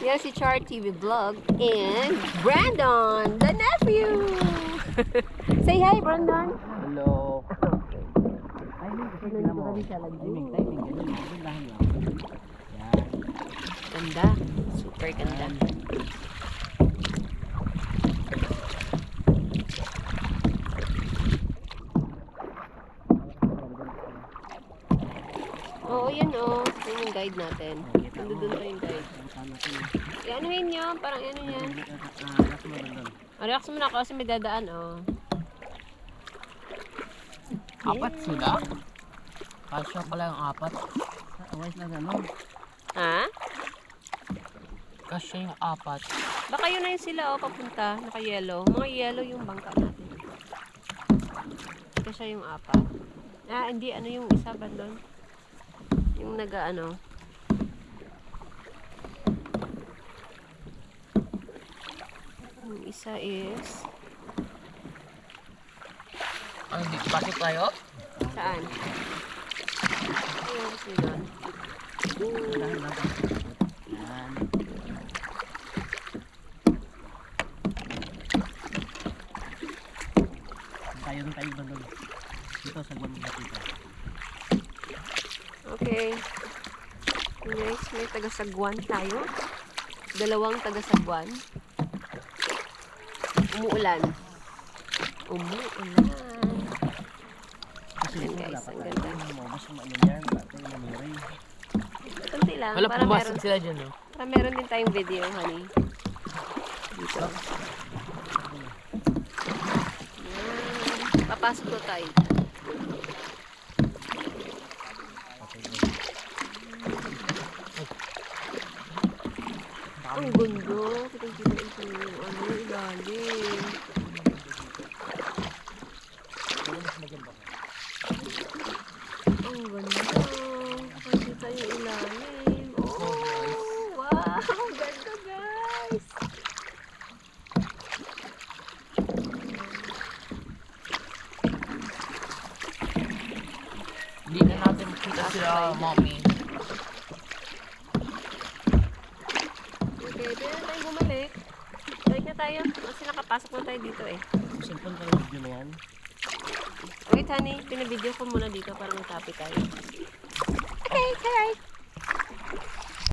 yes, it's our TV vlog and Brandon, the nephew. Say hi, Brandon. Hello. Ganda. Super ganda. Oo, yan o. Yan yung guide natin. Nandun tayo yung guide. Ianuhin nyo. Parang ano yan. Oh, relax muna ako kasi may dadaan oh. Apat sila? Kasya pala yung apat. Awas lang ano. Ha? Kasya yung apat. Baka yun na yun sila oh, papunta. Naka-yellow. Mga yellow yung bangka natin. Kasi yung apat. Ah, hindi. Ano yung isa ba doon? Yung naga ano. Yung isa is... Ano, di pasok tayo? Saan? Ayun kasi doon. Yan. Yan. Tayo rin tayo doon? Dito sa guwan dito. Okay. Guys, may taga-sagwan tayo. Dalawang taga-sagwan. Umuulan. Umuulan. Kasi Yan, ito guys, dapat ang ganda. yung mabas yung ano yan. Yung maniray. Kunti lang. Wala, para pumasok meron, sila dyan, no? para meron din tayong video, honey. Dito. Papasok ko tayo. Ang gundo. Kitang-kita ito yung ano, ilalim. Ang ganda. Nakikita yung ilalim. Oh, wow. Ganda, guys. Hindi na natin makita sila, mommy. Okay, pwede na tayo bumalik. Balik na tayo. Kasi nakapasok na tayo dito eh. Cellphone ka ng video na yan. Wait, honey. Pinabideo ko muna dito para mag-copy tayo. Okay, alright.